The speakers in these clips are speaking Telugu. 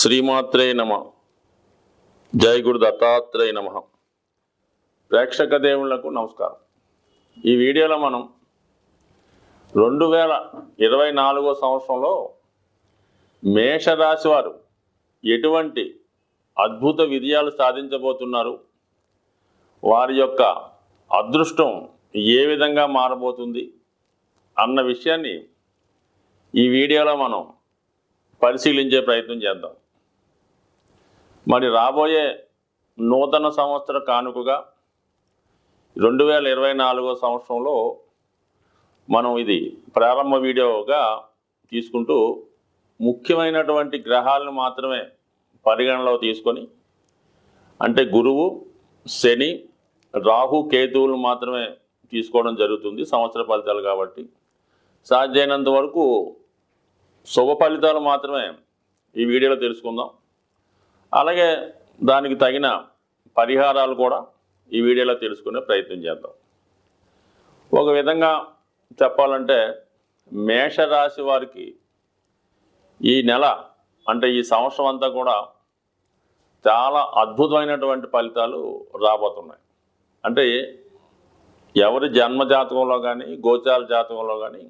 శ్రీమాత్రే నమ. జై గురు దత్తాత్రేయ నమ. ప్రేక్షక దేవుళ్ళకు నమస్కారం. ఈ వీడియోలో మనం రెండు వేల ఇరవై నాలుగో సంవత్సరంలో మేషరాశి వారు ఎటువంటి అద్భుత విజయాలు సాధించబోతున్నారు? వారి యొక్క అదృష్టం ఏ విధంగా మారబోతుంది? అన్న విషయాన్ని ఈ వీడియోలో మనం పరిశీలించే ప్రయత్నం చేద్దాం. మరి రాబోయే నూతన సంవత్సర కానుకగా రెండు వేల ఇరవై నాలుగో సంవత్సరంలో మనం ఇది ప్రారంభ వీడియోగా తీసుకుంటూ ముఖ్యమైనటువంటి గ్రహాలను మాత్రమే పరిగణలో తీసుకొని అంటే గురువు శని రాహు కేతువులు మాత్రమే తీసుకోవడం జరుగుతుంది సంవత్సర ఫలితాలు కాబట్టి. సాధ్యమైనంత వరకు శుభ ఫలితాలు మాత్రమే ఈ వీడియోలో తెలుసుకుందాం. అలాగే దానికి తగిన పరిహారాలు కూడా ఈ వీడియోలో తెలుసుకునే ప్రయత్నం చేద్దాం. ఒక విధంగా చెప్పాలంటే మేషరాశి వారికి ఈ నెల అంటే ఈ సంవత్సరం అంతా కూడా చాలా అద్భుతమైనటువంటి ఫలితాలు రాబోతున్నాయి. అంటే ఎవరి జన్మ జాతకంలో కానీ గోచార జాతకంలో కానీ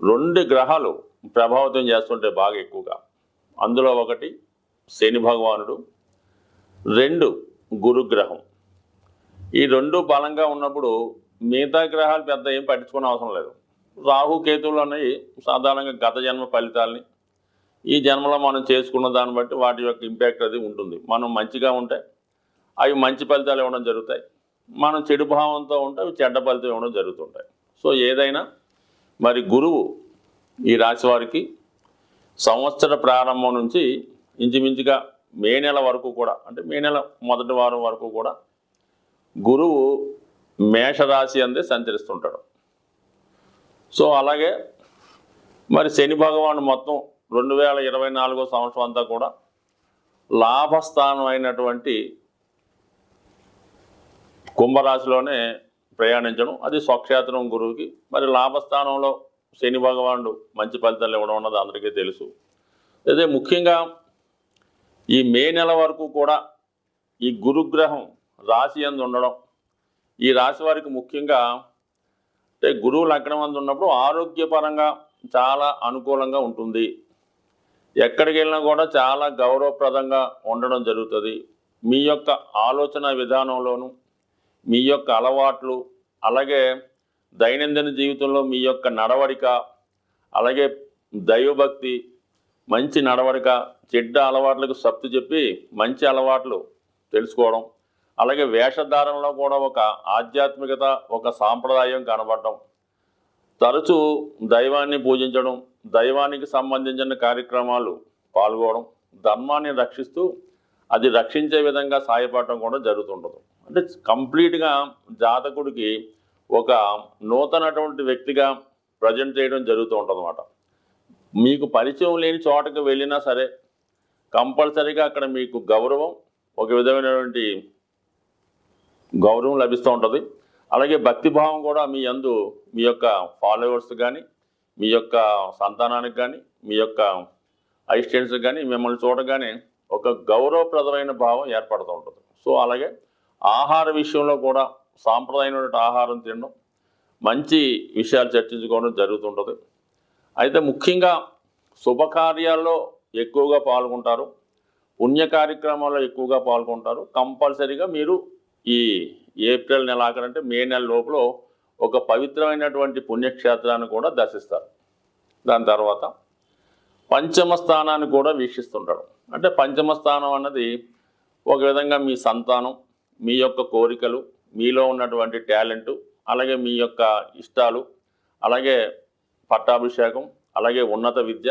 రెండు గ్రహాలు ప్రభావితం చేస్తుంటే బాగా ఎక్కువగా. అందులో ఒకటి శని భగవానుడు. రెండు గురుగ్రహం. ఈ రెండు బలంగా ఉన్నప్పుడు మిగతా గ్రహాలు పెద్ద ఏం పట్టించుకునే అవసరం లేదు. రాహు కేతువులు అనేవి సాధారణంగా గత జన్మ ఫలితాలని ఈ జన్మలో మనం చేసుకున్న దాన్ని బట్టి వాటి యొక్క ఇంపాక్ట్ అది ఉంటుంది. మనం మంచిగా ఉంటే అవి మంచి ఫలితాలు ఇవ్వడం జరుగుతాయి. మనం చెడు భావంతో ఉంటే అవి చెడ్డ ఫలితం ఇవ్వడం జరుగుతుంటాయి. సో ఏదైనా మరి గురువు ఈ రాశి వారికి సంవత్సర ప్రారంభం నుంచి ఇంచుమించుగా మే నెల వరకు కూడా అంటే మే నెల మొదటి వారం వరకు కూడా గురువు మేషరాశి అందే సంచరిస్తుంటాడు. సో అలాగే మరి శని భగవాను మొత్తం రెండు వేల ఇరవై నాలుగో సంవత్సరం అంతా కూడా లాభస్థానం అయినటువంటి కుంభరాశిలోనే ప్రయాణించడం అది స్వక్షేత్రం గురువుకి మరి లాభస్థానంలో శని భగవానుడు మంచి ఫలితాలు ఇవ్వడం అన్నది అందరికీ తెలుసు. అదే ముఖ్యంగా ఈ మే నెల వరకు కూడా ఈ గురుగ్రహం రాశి అందు ఉండడం. ఈ రాశి వారికి ముఖ్యంగా అంటే గురువు లగ్నం అందు ఉన్నప్పుడు ఆరోగ్యపరంగా చాలా అనుకూలంగా ఉంటుంది. ఎక్కడికి వెళ్ళినా కూడా చాలా గౌరవప్రదంగా ఉండడం జరుగుతుంది. మీ యొక్క ఆలోచన విధానంలోనూ మీ యొక్క అలవాట్లు అలాగే దైనందిన జీవితంలో మీ యొక్క నడవడిక అలాగే దైవభక్తి మంచి నడవడిక చెడ్డ అలవాట్లకు సత్తు చెప్పి మంచి అలవాట్లు తెలుసుకోవడం. అలాగే వేషధారణలో కూడా ఒక ఆధ్యాత్మికత ఒక సాంప్రదాయం కనబడటం తరచూ దైవాన్ని పూజించడం దైవానికి సంబంధించిన కార్యక్రమాలు పాల్గొనడం ధర్మాన్ని రక్షిస్తూ అది రక్షించే విధంగా సాయపడటం కూడా జరుగుతుండదు అంటే కంప్లీట్గా జాతకుడికి ఒక నూతనటువంటి వ్యక్తిగా ప్రజెంట్ చేయడం జరుగుతూ ఉంటుంది అన్నమాట మీకు పరిచయం లేని చోటకి వెళ్ళినా సరే కంపల్సరీగా అక్కడ మీకు గౌరవం ఒక విధమైనటువంటి గౌరవం లభిస్తూ ఉంటుంది. అలాగే భక్తిభావం కూడా మీ అందు మీ యొక్క ఫాలోవర్స్ కానీ మీ యొక్క సంతానానికి కానీ మీ యొక్క అసిస్టెంట్స్కి కానీ మిమ్మల్ని చూడగానే ఒక గౌరవప్రదమైన భావం ఏర్పడుతూ ఉంటుంది. సో అలాగే ఆహార విషయంలో కూడా సాంప్రదాయమైన ఆహారం తినడం మంచి విషయాలు చర్చించుకోవడం జరుగుతుంటుంది. అయితే ముఖ్యంగా శుభకార్యాల్లో ఎక్కువగా పాల్గొంటారు పుణ్య కార్యక్రమాల్లో ఎక్కువగా పాల్గొంటారు. కంపల్సరీగా మీరు ఈ ఏప్రిల్ నెల ఆఖరంటే మే నెల లోపల ఒక పవిత్రమైనటువంటి పుణ్యక్షేత్రాన్ని కూడా దర్శిస్తారు. దాని తర్వాత పంచమ స్థానాన్ని కూడా వీక్షిస్తుంటాడు అంటే పంచమ స్థానం అన్నది ఒక విధంగా మీ సంతానం మీ యొక్క కోరికలు మీలో ఉన్నటువంటి టాలెంటు అలాగే మీ యొక్క ఇష్టాలు అలాగే పట్టాభిషేకం అలాగే ఉన్నత విద్య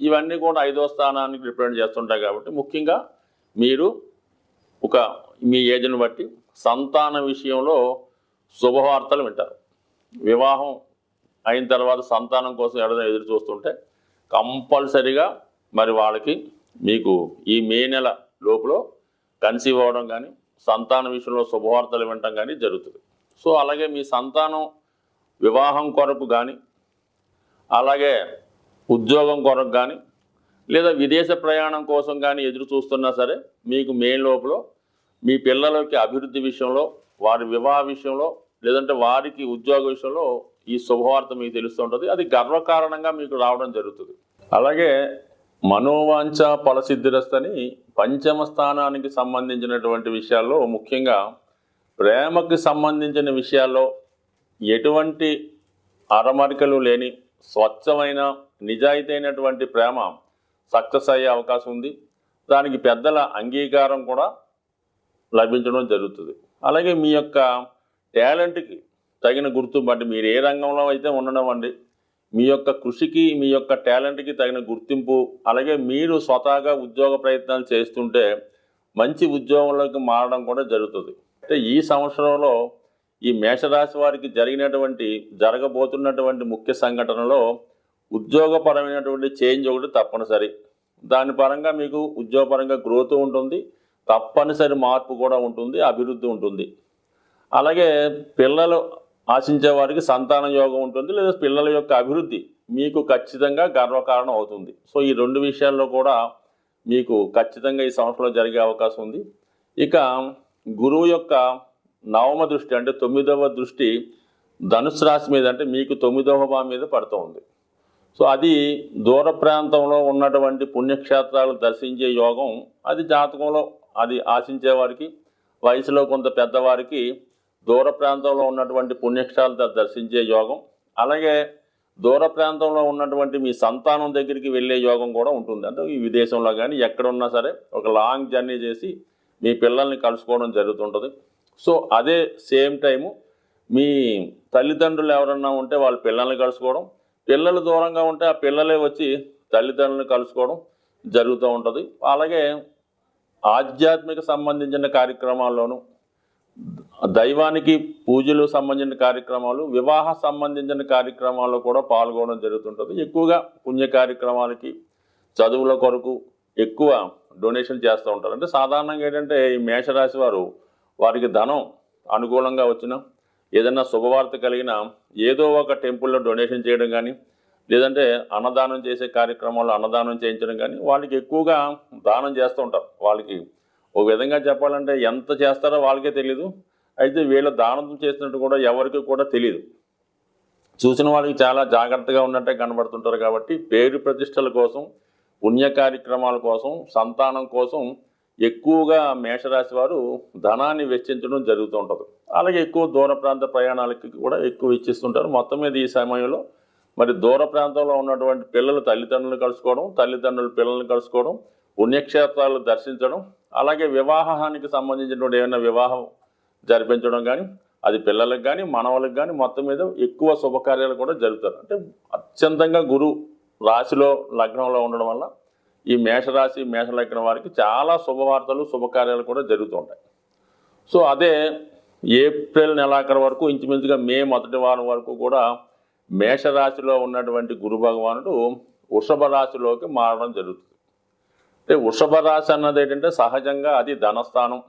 ఇవన్నీ కూడా ఐదో స్థానానికి రిప్రజెంట్ చేస్తుంటాయి కాబట్టి ముఖ్యంగా మీరు ఒక మీ ఏజ్ని బట్టి సంతాన విషయంలో శుభవార్తలు వింటారు. వివాహం అయిన తర్వాత సంతానం కోసం ఎవరైనా ఎదురు చూస్తుంటే కంపల్సరిగా మరి వాళ్ళకి మీకు ఈ మే నెల లోపల కన్సీవ్ అవ్వడం కానీ సంతాన విషయంలో శుభవార్తలు వినటం కానీ జరుగుతుంది. సో అలాగే మీ సంతానం వివాహం కొరకు కానీ అలాగే ఉద్యోగం కొరకు కానీ లేదా విదేశ ప్రయాణం కోసం కానీ ఎదురు చూస్తున్నా సరే మీకు మే లోపల మీ పిల్లలకి అభివృద్ధి విషయంలో వారి వివాహ విషయంలో లేదంటే వారికి ఉద్యోగ విషయంలో ఈ శుభవార్త మీకు తెలుస్తుంటుంది అది గర్వకారణంగా మీకు రావడం జరుగుతుంది. అలాగే మనోవాంఛ ఫలసిద్ధిరస్తని పంచమ స్థానానికి సంబంధించినటువంటి విషయాల్లో ముఖ్యంగా ప్రేమకి సంబంధించిన విషయాల్లో ఎటువంటి అరమరికలు లేని స్వచ్ఛమైన నిజాయితీ అయినటువంటి ప్రేమ సక్సెస్ అయ్యే అవకాశం ఉంది. దానికి పెద్దల అంగీకారం కూడా లభించడం జరుగుతుంది. అలాగే మీ యొక్క టాలెంట్కి తగిన గుర్తింపు అంటే మీరు ఏ రంగంలో అయితే ఉండడం అండి మీ యొక్క కృషికి మీ యొక్క టాలెంట్కి తగిన గుర్తింపు అలాగే మీరు స్వతహాగా ఉద్యోగ ప్రయత్నాలు చేస్తుంటే మంచి ఉద్యోగంలోకి మారడం కూడా జరుగుతుంది. అంటే ఈ సంవత్సరంలో ఈ మేషరాశి వారికి జరిగినటువంటి జరగబోతున్నటువంటి ముఖ్య సంఘటనలో ఉద్యోగపరమైనటువంటి చేంజ్ ఒకటి తప్పనిసరి. దాని పరంగా మీకు ఉద్యోగపరంగా గ్రోత్ ఉంటుంది తప్పనిసరి మార్పు కూడా ఉంటుంది అభివృద్ధి ఉంటుంది. అలాగే పిల్లలు ఆశించే వారికి సంతాన యోగం ఉంటుంది లేదా పిల్లల యొక్క అభివృద్ధి మీకు ఖచ్చితంగా గర్వకారణం అవుతుంది. సో ఈ రెండు విషయాల్లో కూడా మీకు ఖచ్చితంగా ఈ సంవత్సరంలో జరిగే అవకాశం ఉంది. ఇక గురువు యొక్క నవమ దృష్టి అంటే తొమ్మిదవ దృష్టి ధనుసు రాశి మీద అంటే మీకు తొమ్మిదవ భావం మీద పడుతూ ఉంది. సో అది దూర ప్రాంతంలో ఉన్నటువంటి పుణ్యక్షేత్రాలు దర్శించే యోగం అది జాతకంలో అది ఆశించే వారికి వయసులో కొంత పెద్దవారికి దూర ప్రాంతంలో ఉన్నటువంటి పుణ్యక్షేత్రాలు దర్శించే యోగం అలాగే దూర ప్రాంతంలో ఉన్నటువంటి మీ సంతానం దగ్గరికి వెళ్ళే యోగం కూడా ఉంటుంది. అంటే ఈ విదేశంలో కానీ ఎక్కడ ఉన్నా సరే ఒక లాంగ్ జర్నీ చేసి మీ పిల్లల్ని కలుసుకోవడం జరుగుతుంటుంది. సో అదే సేమ్ టైము మీ తల్లిదండ్రులు ఎవరన్నా ఉంటే వాళ్ళ పిల్లల్ని కలుసుకోవడం పిల్లలు దూరంగా ఉంటే ఆ పిల్లలే వచ్చి తల్లిదండ్రులను కలుసుకోవడం జరుగుతూ ఉంటుంది. అలాగే ఆధ్యాత్మిక సంబంధించిన కార్యక్రమాల్లోనూ దైవానికి పూజలు సంబంధించిన కార్యక్రమాలు వివాహ సంబంధించిన కార్యక్రమాల్లో కూడా పాల్గొనడం జరుగుతుంటుంది. ఎక్కువగా పుణ్య కార్యక్రమాలకి చదువుల కొరకు ఎక్కువ డొనేషన్ చేస్తూ ఉంటారు. అంటే సాధారణంగా ఏంటంటే ఈ మేషరాశి వారు వారికి ధనం అనుకూలంగా వచ్చిన ఏదైనా శుభవార్త కలిగిన ఏదో ఒక టెంపుల్లో డొనేషన్ చేయడం కానీ లేదంటే అన్నదానం చేసే కార్యక్రమాల్లో అన్నదానం చేయించడం కానీ వాళ్ళకి ఎక్కువగా దానం చేస్తూ ఉంటారు. వాళ్ళకి ఒక విధంగా చెప్పాలంటే ఎంత చేస్తారో వాళ్ళకే తెలియదు అయితే వీళ్ళ దానం చేసినట్టు కూడా ఎవరికి కూడా తెలియదు చూసిన వాళ్ళకి చాలా జాగ్రత్తగా ఉన్నట్టే కనబడుతుంటారు కాబట్టి పేరు ప్రతిష్టల కోసం పుణ్య కార్యక్రమాల కోసం సంతానం కోసం ఎక్కువగా మేషరాశి వారు ధనాన్ని వెచ్చించడం జరుగుతూ ఉంటుంది. అలాగే ఎక్కువ దూర ప్రాంత ప్రయాణాలకి కూడా ఎక్కువ ఇచ్చిస్తుంటారు మొత్తం మీద ఈ సమయంలో మరి దూర ప్రాంతంలో ఉన్నటువంటి పిల్లలు తల్లిదండ్రులను కలుసుకోవడం తల్లిదండ్రులు పిల్లల్ని కలుసుకోవడం పుణ్యక్షేత్రాలు దర్శించడం అలాగే వివాహానికి సంబంధించినటువంటి ఏమైనా వివాహం జరిపించడం కానీ అది పిల్లలకు కానీ మనవలకు కానీ మొత్తం మీద ఎక్కువ శుభకార్యాలు కూడా జరుగుతారు అంటే అత్యంతంగా గురు రాశిలో లగ్నంలో ఉండడం వల్ల ఈ మేషరాశి మేష వారికి చాలా శుభవార్తలు శుభకార్యాలు కూడా జరుగుతూ ఉంటాయి. సో అదే ఏప్రిల్ నెలాఖరు వరకు ఇంచుమించుగా మే మొదటి వారం వరకు కూడా మేషరాశిలో ఉన్నటువంటి గురు భగవానుడు వృషభ రాశిలోకి మారడం జరుగుతుంది. అంటే వృషభ రాశి అన్నది ఏంటంటే సహజంగా అది ధనస్థానం.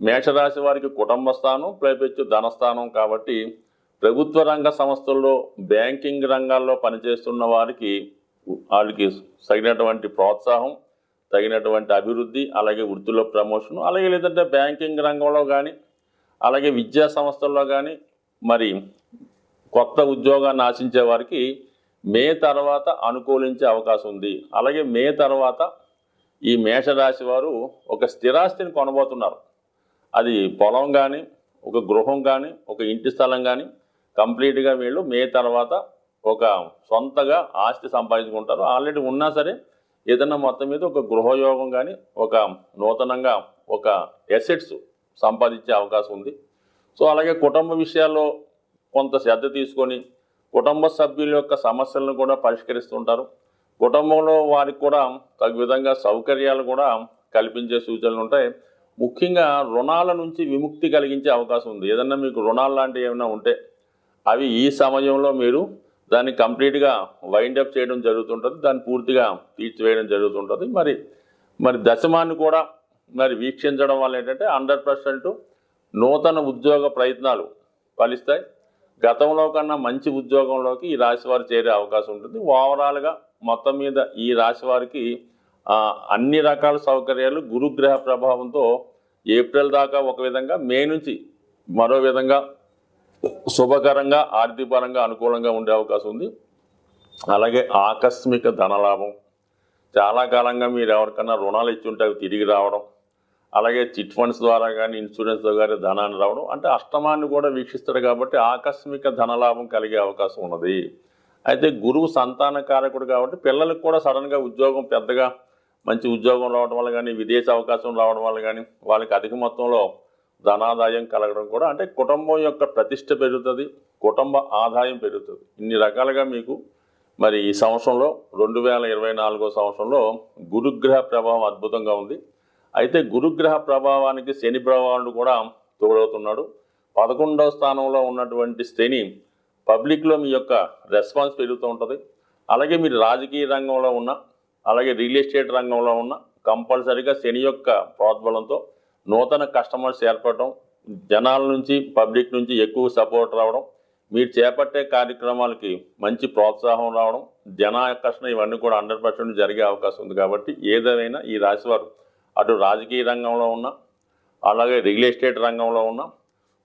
మేషరాశి వారికి కుటుంబ స్థానం పైపెచ్చు ధనస్థానం కాబట్టి ప్రభుత్వ రంగ సంస్థల్లో బ్యాంకింగ్ రంగాల్లో పనిచేస్తున్న వారికి వాళ్ళకి తగినటువంటి ప్రోత్సాహం తగినటువంటి అభివృద్ధి అలాగే వృత్తిలో ప్రమోషన్ అలాగే లేదంటే బ్యాంకింగ్ రంగంలో కానీ అలాగే విద్యా సంస్థల్లో కానీ మరి కొత్త ఉద్యోగాన్ని ఆశించే వారికి మే తర్వాత అనుకూలించే అవకాశం ఉంది. అలాగే మే తర్వాత ఈ మేషరాశి వారు ఒక స్థిరాస్తిని కొనబోతున్నారు. అది పొలం కానీ ఒక గృహం కానీ ఒక ఇంటి స్థలం కానీ కంప్లీట్గా వీళ్ళు మే తర్వాత ఒక సొంతగా ఆస్తి సంపాదించుకుంటారు. ఆల్రెడీ ఉన్నా సరే ఏదైనా మొత్తం మీద ఒక గృహయోగం కానీ ఒక నూతనంగా ఒక ఎసెట్స్ సంపాదించే అవకాశం ఉంది. సో అలాగే కుటుంబ విషయాల్లో కొంత శ్రద్ధ తీసుకొని కుటుంబ సభ్యుల యొక్క సమస్యలను కూడా పరిష్కరిస్తుంటారు. కుటుంబంలో వారికి కూడా తగు విధంగా సౌకర్యాలు కూడా కల్పించే సూచనలు ఉంటాయి. ముఖ్యంగా రుణాల నుంచి విముక్తి కలిగించే అవకాశం ఉంది. ఏదన్నా మీకు రుణాలు లాంటివి ఏమైనా ఉంటే అవి ఈ సమయంలో మీరు దాన్ని కంప్లీట్గా వైండప్ చేయడం జరుగుతుంటుంది. దాన్ని పూర్తిగా తీర్చివేయడం జరుగుతుంటుంది. మరి మరి దశమాన్ని కూడా మరి వీక్షించడం వల్ల ఏంటంటే హండ్రెడ్ పర్సెంట్ నూతన ఉద్యోగ ప్రయత్నాలు ఫలిస్తాయి. గతంలో కన్నా మంచి ఉద్యోగంలోకి ఈ రాశి వారు చేరే అవకాశం ఉంటుంది. ఓవరాల్గా మొత్తం మీద ఈ రాశి వారికి అన్ని రకాల సౌకర్యాలు గురుగ్రహ ప్రభావంతో ఏప్రిల్ దాకా ఒక విధంగా మే నుంచి మరో విధంగా శుభకరంగా ఆర్థికపరంగా అనుకూలంగా ఉండే అవకాశం ఉంది. అలాగే ఆకస్మిక ధనలాభం చాలా కాలంగా మీరు ఎవరికన్నా రుణాలు ఇచ్చి ఉంటే అవి తిరిగి రావడం. అలాగే చిట్ ఫండ్స్ ద్వారా కానీ ఇన్సూరెన్స్ ద్వారా ధనాన్ని రావడం. అంటే అష్టమాన్ని కూడా వీక్షిస్తాడు కాబట్టి ఆకస్మిక ధనలాభం కలిగే అవకాశం ఉన్నది. అయితే గురువు సంతాన కారకుడు కాబట్టి పిల్లలకు కూడా సడన్గా ఉద్యోగం పెద్దగా మంచి ఉద్యోగం రావడం వల్ల కానీ విదేశీ అవకాశం రావడం వల్ల కానీ వాళ్ళకి అధిక మొత్తంలో ధనాదాయం కలగడం కూడా అంటే కుటుంబం యొక్క ప్రతిష్ట పెరుగుతుంది కుటుంబ ఆదాయం పెరుగుతుంది. ఇన్ని రకాలుగా మీకు మరి ఈ సంవత్సరంలో రెండు వేల ఇరవై నాలుగో సంవత్సరంలో గురుగ్రహ ప్రభావం అద్భుతంగా ఉంది. అయితే గురుగ్రహ ప్రభావానికి శని ప్రభావాన్ని కూడా తోడవుతున్నాడు. పదకొండవ స్థానంలో ఉన్నటువంటి శని పబ్లిక్లో మీ యొక్క రెస్పాన్స్ పెరుగుతూ ఉంటుంది. అలాగే మీరు రాజకీయ రంగంలో ఉన్న అలాగే రియల్ ఎస్టేట్ రంగంలో ఉన్న కంపల్సరీగా శని యొక్క ప్రోద్బలంతో నూతన కస్టమర్స్ ఏర్పడటం జనాల నుంచి పబ్లిక్ నుంచి ఎక్కువ సపోర్ట్ రావడం మీరు చేపట్టే కార్యక్రమాలకి మంచి ప్రోత్సాహం రావడం జనాకర్షణ ఇవన్నీ కూడా హండ్రెడ్ పర్సెంట్ జరిగే అవకాశం ఉంది కాబట్టి ఏదైనా ఈ రాశివారు అటు రాజకీయ రంగంలో ఉన్న అలాగే రియల్ ఎస్టేట్ రంగంలో ఉన్న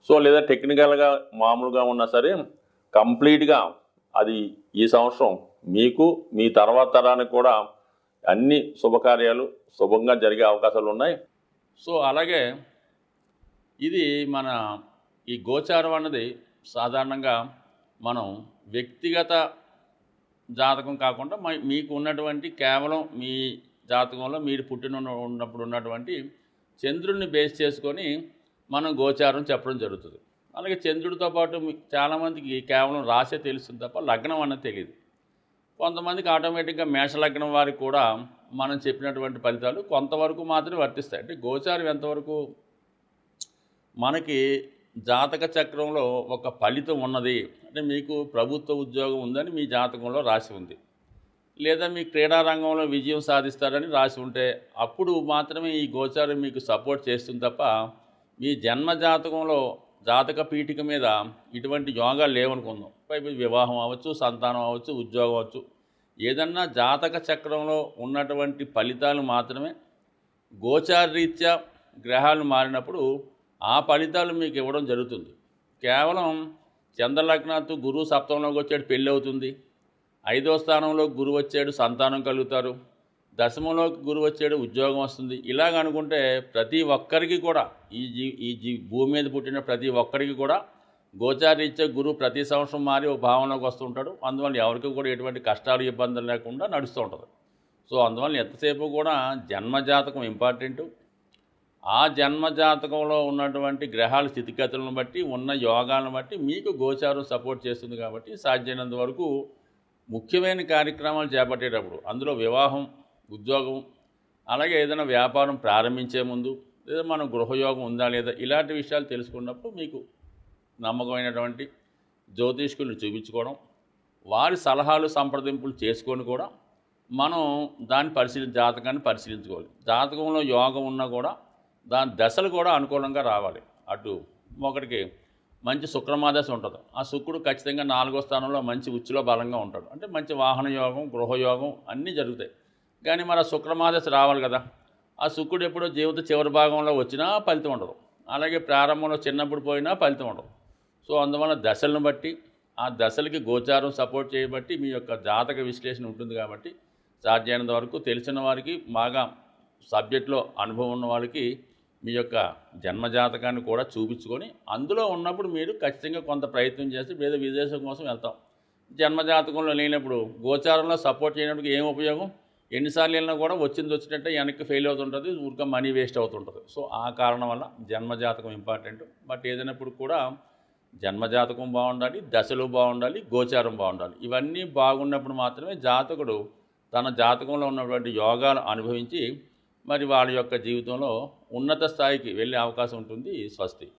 సో లేదా టెక్నికల్గా మామూలుగా ఉన్నా సరే కంప్లీట్గా అది ఈ సంవత్సరం మీకు మీ తర్వాత తరానికి కూడా అన్ని శుభకార్యాలు శుభంగా జరిగే అవకాశాలు ఉన్నాయి. సో అలాగే ఇది మన ఈ గోచారం అన్నది సాధారణంగా మనం వ్యక్తిగత జాతకం కాకుండా మ- మీకు ఉన్నటువంటి కేవలం మీ జాతకంలో మీరు పుట్టిన ఉన్నప్పుడు ఉన్నటువంటి చంద్రుడిని బేస్ చేసుకొని మనం గోచారం చెప్పడం జరుగుతుంది. అలాగే చంద్రుడితో పాటు చాలామందికి కేవలం రాసే తెలుస్తుంది తప్ప లగ్నం అన్నది తెలియదు కొంతమందికి ఆటోమేటిక్గా మేషలగ్నం వారికి కూడా మనం చెప్పినటువంటి ఫలితాలు కొంతవరకు మాత్రమే వర్తిస్తాయి. అంటే గోచారం ఎంతవరకు? మనకి జాతక చక్రంలో ఒక ఫలితం ఉన్నది. అంటే మీకు ప్రభుత్వ ఉద్యోగం ఉందని మీ జాతకంలో రాసి ఉంది. లేదా మీ క్రీడా రంగంలో విజయం సాధిస్తారని రాసి ఉంటే అప్పుడు మాత్రమే ఈ గోచారం మీకు సపోర్ట్ చేస్తుంది తప్ప మీ జన్మ జాతకంలో జాతక పీఠిక మీద ఇటువంటి యోగాలు లేవనుకుందాం. పైపు వివాహం అవ్వచ్చు సంతానం అవ్వచ్చు ఉద్యోగం అవ్వచ్చు. ఏదన్నా జాతక చక్రంలో ఉన్నటువంటి ఫలితాలు మాత్రమే గోచారరీత్యా గ్రహాలు మారినప్పుడు ఆ ఫలితాలు మీకు ఇవ్వడం జరుగుతుంది. కేవలం చంద్రలగ్నాథ్ గురువు సప్తంలోకి వచ్చాడు పెళ్ళి అవుతుంది. ఐదో స్థానంలో గురువు వచ్చాడు సంతానం కలుగుతారు. దశమంలోకి గురువు వచ్చాడు ఉద్యోగం వస్తుంది. ఇలాగ అనుకుంటే ప్రతి ఒక్కరికి కూడా ఈ జీ ఈ జీ భూమి మీద పుట్టిన ప్రతి ఒక్కరికి కూడా గోచారీత్యా గురువు ప్రతి సంవత్సరం మారి ఒక భావనకు వస్తుంటాడు అందువల్ల ఎవరికి కూడా ఎటువంటి కష్టాలు ఇబ్బందులు లేకుండా నడుస్తూ ఉంటుంది. సో అందువల్ల ఎంతసేపు కూడా జన్మజాతకం ఇంపార్టెంటు ఆ జన్మ జాతకంలో ఉన్నటువంటి గ్రహాల స్థితిగతులను బట్టి ఉన్న యోగాలను బట్టి మీకు గోచారం సపోర్ట్ చేస్తుంది కాబట్టి సాధ్యమైనంత వరకు ముఖ్యమైన కార్యక్రమాలు చేపట్టేటప్పుడు అందులో వివాహం ఉద్యోగం అలాగే ఏదైనా వ్యాపారం ప్రారంభించే ముందు లేదా మన గృహయోగం ఉందా లేదా ఇలాంటి విషయాలు తెలుసుకున్నప్పుడు మీకు నమ్మకమైనటువంటి జ్యోతిష్కుల్ని చూపించుకోవడం వారి సలహాలు సంప్రదింపులు చేసుకొని కూడా మనం దాన్ని పరిశీలి జాతకాన్ని పరిశీలించుకోవాలి. జాతకంలో యోగం ఉన్నా కూడా దాని దశలు కూడా అనుకూలంగా రావాలి. అటు ఒకటికి మంచి శుక్రమాదశ ఉంటుంది. ఆ శుక్రుడు ఖచ్చితంగా నాలుగో స్థానంలో మంచి ఉచ్చులో బలంగా ఉంటాడు. అంటే మంచి వాహన యోగం గృహయోగం అన్నీ జరుగుతాయి. కానీ మరి ఆ శుక్రమాదశ రావాలి కదా. ఆ శుక్రుడు ఎప్పుడో జీవిత చివరి భాగంలో వచ్చినా ఫలితం ఉండదు. అలాగే ప్రారంభంలో చిన్నప్పుడు పోయినా ఫలితం ఉండదు. సో అందువల్ల దశలను బట్టి ఆ దశలకి గోచారం సపోర్ట్ చేయబట్టి మీ యొక్క జాతక విశ్లేషణ ఉంటుంది కాబట్టి సాధ్యమైనంత వరకు తెలిసిన వారికి బాగా సబ్జెక్ట్లో అనుభవం ఉన్న వాళ్ళకి మీ యొక్క జన్మజాతకాన్ని కూడా చూపించుకొని అందులో ఉన్నప్పుడు మీరు ఖచ్చితంగా కొంత ప్రయత్నం చేసి వేద విదేశం కోసం వెళ్తాం. జన్మజాతకంలో లేనప్పుడు గోచారంలో సపోర్ట్ చేయడానికి ఏం ఉపయోగం? ఎన్నిసార్లు వెళ్ళినా కూడా వచ్చింది వచ్చినట్టే వెనక్కి ఫెయిల్ అవుతుంటుంది ఊరిక మనీ వేస్ట్ అవుతుంటుంది. సో ఆ కారణం వల్ల జన్మజాతకం ఇంపార్టెంట్ బట్ ఏదైనప్పుడు కూడా జన్మజాతకం బాగుండాలి దశలు బాగుండాలి గోచారం బాగుండాలి. ఇవన్నీ బాగున్నప్పుడు మాత్రమే జాతకుడు తన జాతకంలో ఉన్నటువంటి యోగాలు అనుభవించి మరి వాళ్ళ యొక్క జీవితంలో ఉన్నత స్థాయికి వెళ్ళే అవకాశం ఉంటుంది స్వస్తి.